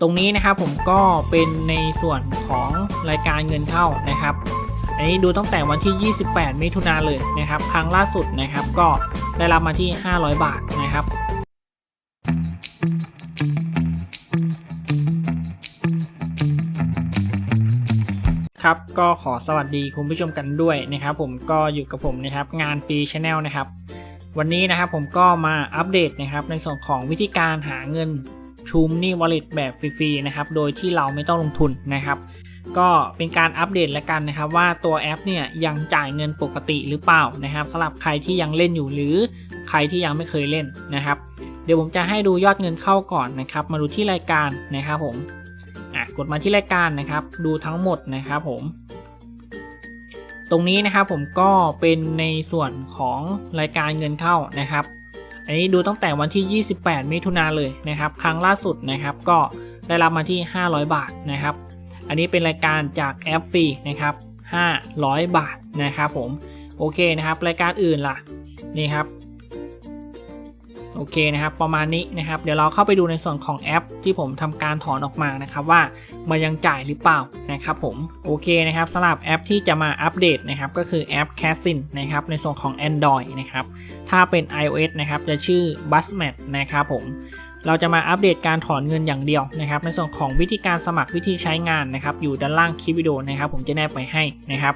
ตรงนี้นะครับผมก็เป็นในส่วนของรายการเงินเข้านะครับ อันนี้ดูตั้งแต่วันที่ 28 มิถุนาเลยนะครับ ครั้งล่าสุดนะครับก็ได้รับมาที่ 500 บาทนะครับครับก็ขอสวัสดีคุณผู้ชมกันด้วยนะครับ ผมก็อยู่กับผมนะครับงานฟรีชาแนลนะครับ วันนี้นะครับผมก็มาอัปเดตนะครับในส่วนของวิธีการหาเงิน ชูมนี่วอลเล็ตแบบฟรีๆนะครับ โดยที่เราไม่ต้องลงทุนนะครับ ก็เป็นการอัปเดตแล้วกันนะครับ ว่าตัวแอปเนี่ยยังจ่ายเงินปกติหรือเปล่านะครับสำหรับใครที่ยังเล่นอยู่หรือใครที่ยังไม่เคยเล่นนะครับ เดี๋ยวผมจะให้ดูยอดเงินเข้าก่อนนะครับ มาดูที่รายการนะครับผมอะกดมาที่รายการนะครับ ดูทั้งหมดนะครับผมตรงนี้นะครับผมก็เป็นในส่วนของรายการเงินเข้านะครับ อันนี้ดูตั้งแต่วันที่ 28 มิถุนาเลยนะครับ ครั้งล่าสุดนะครับ ก็ได้รับมาที่ 500 บาทนะครับ อันนี้เป็นรายการจากแอปฟรีนะครับ 500 บาทนะครับผม โอเคนะครับ รายการอื่นล่ะ นี่ครับ โอเคนะครับ ประมาณนี้นะครับ เดี๋ยวเราเข้าไปดูในส่วนของแอป ที่ผมทำการถอนออกมานะครับว่ามันยังจ่ายหรือเปล่านะครับผมโอเคนะครับสำหรับแอปที่จะมาอัปเดตนะครับก็คือแอป c a s i n นะครับในส่วนของ Android นะครับถ้าเป็น iOS นะครับจะชื่อ Busmat นะครับผม เราจะมาอัปเดตการถอนเงินอย่างเดียวนะครับ ในส่วนของวิธีการสมัครวิธีใช้งานนะครับ อยู่ด้านล่างคลิปวิดีโอนะครับ ผมจะแนบไปให้นะครับ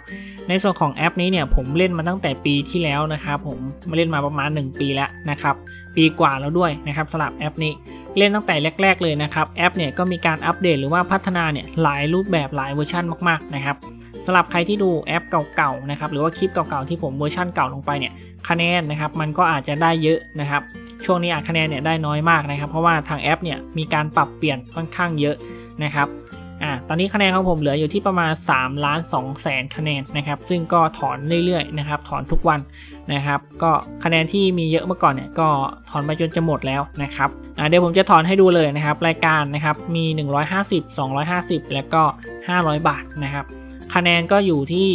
ในส่วนของแอปนี้เนี่ยผมเล่นมาตั้งแต่ปีที่แล้วนะครับ ผมมาเล่นมาประมาณ 1 ปีแล้วนะครับ ปีกว่าแล้วด้วยนะครับสำหรับแอปนี้เล่นตั้งแต่แรก ๆ เลยนะครับ แอปเนี่ยก็มีการอัปเดตหรือว่าพัฒนาเนี่ยหลายรูปแบบหลายเวอร์ชันมากๆนะครับสำหรับใครที่ดูแอปเก่าๆนะครับหรือว่าคลิปเก่าๆที่ผมเวอร์ชันเก่าลงไปเนี่ยคะแนนนะครับมันก็อาจจะได้เยอะนะครับ ช่วงนี้อาจคะแนนเนี่ยได้น้อยมากนะครับ เพราะว่าทางแอปเนี่ยมีการปรับเปลี่ยนค่อนข้างเยอะนะครับอ่าตอนนี้คะแนนของผมเหลืออยู่ที่ประมาณ3ล้าน2แสนคะแนนนะครับ ซึ่งก็ถอนเรื่อยๆนะครับ ถอนทุกวันนะครับ ก็คะแนนที่มีเยอะเมื่อก่อนเนี่ยก็ถอนไปจนจะหมดแล้วนะครับอ่าเดี๋ยวผมจะถอนให้ดูเลยนะครับ รายการนะครับมี 150 250 แล้วก็ 500 บาทนะครับ คะแนนก็อยู่ที่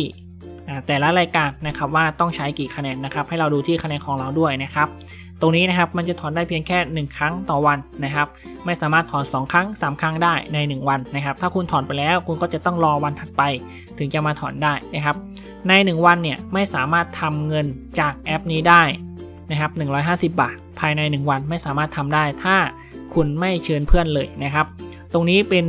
อ่าแต่ละรายการนะครับว่าต้องใช้กี่คะแนนนะครับ ให้เราดูที่คะแนนของเราด้วยนะครับ ตรงนี้นะครับมันจะถอนได้เพียงแค่ 1 ครั้งต่อวันนะครับ ไม่สามารถถอน 2 ครั้ง 3 ครั้งได้ใน 1 วันนะครับ ถ้าคุณถอนไปแล้วคุณก็จะต้องรอวันถัดไป ถึงจะมาถอนได้นะครับ ใน 1 วันเนี่ยไม่สามารถทำเงินจากแอปนี้ได้นะครับ150 บาท ภายใน 1 วันไม่สามารถทำได้ ถ้าคุณไม่เชิญเพื่อนเลยนะครับ ตรงนี้เป็น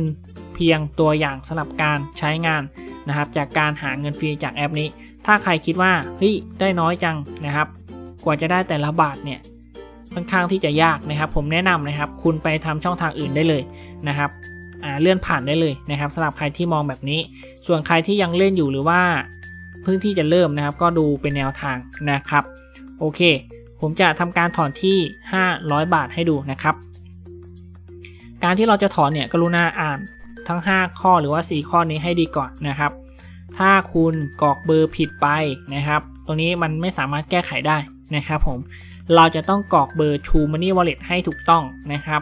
เพียงตัวอย่างสำหรับการใช้งานนะครับ จากการหาเงินฟรีจากแอปนี้ ถ้าใครคิดว่าเฮ้ยได้น้อยจังนะครับ กว่าจะได้แต่ละบาทเนี่ย ค่อนข้างที่จะยากนะครับ ผมแนะนำนะครับ คุณไปทำช่องทางอื่นได้เลยนะครับเลื่อนผ่านได้เลยนะครับสำหรับใครที่มองแบบนี้ ส่วนใครที่ยังเล่นอยู่หรือว่าเพิ่งที่จะเริ่มนะครับ ก็ดูเป็นแนวทางนะครับ โอเค ผมจะทำการถอนที่ 500 บาทให้ดูนะครับ การที่เราจะถอนเนี่ยกรุณาอ่านทั้ง 5 ข้อหรือว่า 4 ข้อนี้ให้ดีก่อนนะครับ ถ้าคุณกรอกเบอร์ผิดไปนะครับ ตรงนี้มันไม่สามารถแก้ไขได้นะครับผม เราจะต้องกรอกเบอร์ True Money Wallet ให้ถูกต้องนะครับ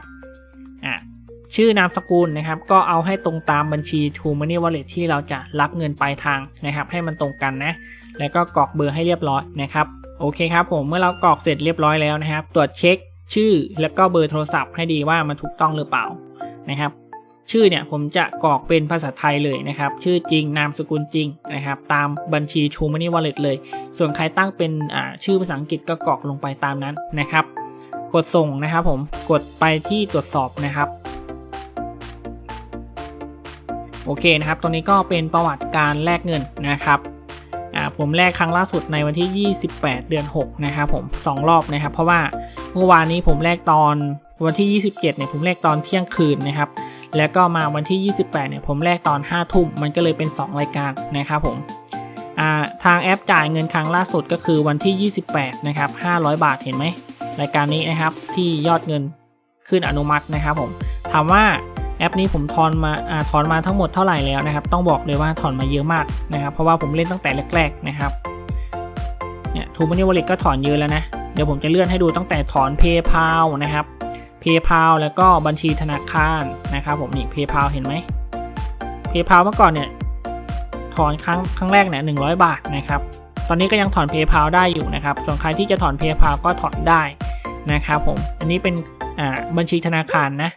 ชื่อนามสกุลนะครับก็เอาให้ตรงตามบัญชี True Money Wallet ที่เราจะรับเงินปลายทางนะครับ ให้มันตรงกันนะ แล้วก็กรอกเบอร์ให้เรียบร้อยนะครับโอเคครับผมเมื่อเรากรอกเสร็จเรียบร้อยแล้วนะครับ ตรวจเช็คชื่อ แล้วก็เบอร์โทรศัพท์ให้ดีว่ามันถูกต้องหรือเปล่านะครับ ชื่อเนี่ยผมจะกรอกเป็นภาษาไทยเลยนะครับ ชื่อจริงนามสกุลจริงนะครับ ตามบัญชี True Money Wallet เลย ส่วนใครตั้งเป็นชื่อภาษาอังกฤษก็กรอกลงไปตามนั้นนะครับ กดส่งนะครับผมกดไปที่ตรวจสอบนะครับโอเคนะครับ ตรงนี้ก็เป็นประวัติการแลกเงินนะครับผมแลกครั้งล่าสุดในวันที่ 28 เดือน 6 นะครับผม 2 รอบนะครับ เพราะว่าเมื่อวานนี้ผมแลกตอนวันที่ 27เนี่ยผมแลกตอนเที่ยงคืนนะครับ แล้วก็มาวันที่ 28 เนี่ยผมแลกตอน 5 ทุ่ม มันก็เลยเป็น 2 รายการนะครับผมทางแอปจ่ายเงินครั้งล่าสุดก็คือวันที่ 28 นะครับ 500 บาทเห็นไหม รายการนี้นะครับที่ยอดเงินขึ้นอนุมัตินะครับผม ถามว่าแอปนี้ผมถอนมาอถอนมาทั้งหมดเท่าไหร่แล้วนะครับ ต้องบอกเลยว่าถอนมาเยอะมากนะครับ เพราะว่าผมเล่นตั้งแต่แรกๆนะครับ เนี่ยทูมันนี่วอลเล็ตก็ถอนเยอะแล้วนะ เดี๋ยวผมจะเลื่อนให้ดูตั้งแต่ถอน PayPal นะครับ PayPal แล้วก็บัญชีธนาคารนะครับผมนี่ PayPal เห็นไหม PayPal เมื่อก่อนเนี่ยถอนครั้งครั้งแรกเนี่ยหนึ่งบาทนะครับ ตอนนี้ก็ยังถอน PayPal ได้อยู่นะครับ ส่วนใครที่จะถอน PayPal ก็ถอนได้นะครับผม อันนี้เป็นอ่าบัญชีธนาคารนะ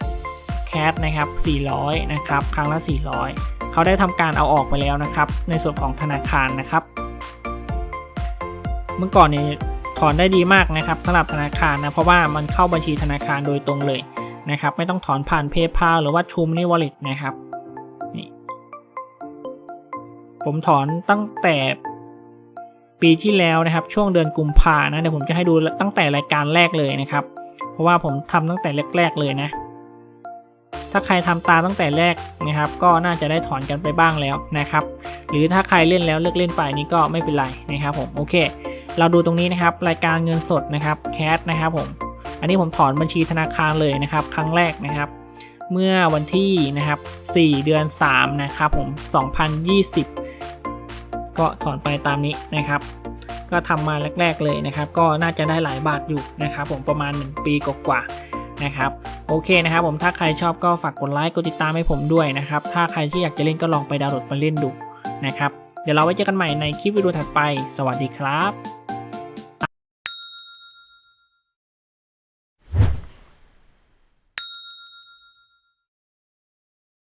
แคสนะครับ 400 นะครับ ครั้งละ 400 เขาได้ทำการเอาออกไปแล้วนะครับ ในส่วนของธนาคารนะครับ เมื่อก่อนเนี่ย ถอนได้ดีมากนะครับสำหรับธนาคารนะเพราะว่ามันเข้าบัญชีธนาคารโดยตรงเลยนะครับไม่ต้องถอนผ่าน PayPal หรือว่าชูมนี่ Wallet นะครับนี่ผมถอนตั้งแต่ปีที่แล้วนะครับ ช่วงเดือนกุมภานะเดี๋ยวผมจะให้ดูตั้งแต่รายการแรกเลยนะครับ เพราะว่าผมทำตั้งแต่แรก ๆ เลยนะ ถ้าใครทำตามตั้งแต่แรกนะครับ ก็น่าจะได้ถอนกันไปบ้างแล้วนะครับ หรือถ้าใครเล่นแล้วเลิกเล่นไปนี่ก็ไม่เป็นไรนะครับผมโอเค เราดูตรงนี้นะครับรายการเงินสดนะครับแคชนะครับผมอันนี้ผมถอนบัญชีธนาคารเลยนะครับ ครั้งแรกนะครับ เมื่อวันที่นะครับ 4 เดือน 3 นะครับผม 2020 ก็ถอนไปตามนี้นะครับ ก็ทำมาแรก ๆเลยนะครับ ก็น่าจะได้หลายบาทอยู่นะครับ ผมประมาณ 1 ปีกว่าๆนะครับโอเคนะครับผมถ้าใครชอบก็ฝากกดไลค์กดติดตามให้ผมด้วยนะครับ ถ้าใครที่อยากจะเล่นก็ลองไปดาวน์โหลดมาเล่นดูนะครับ เดี๋ยวเราไว้เจอกันใหม่ในคลิปวิดีโอถัดไป สวัสดีครับ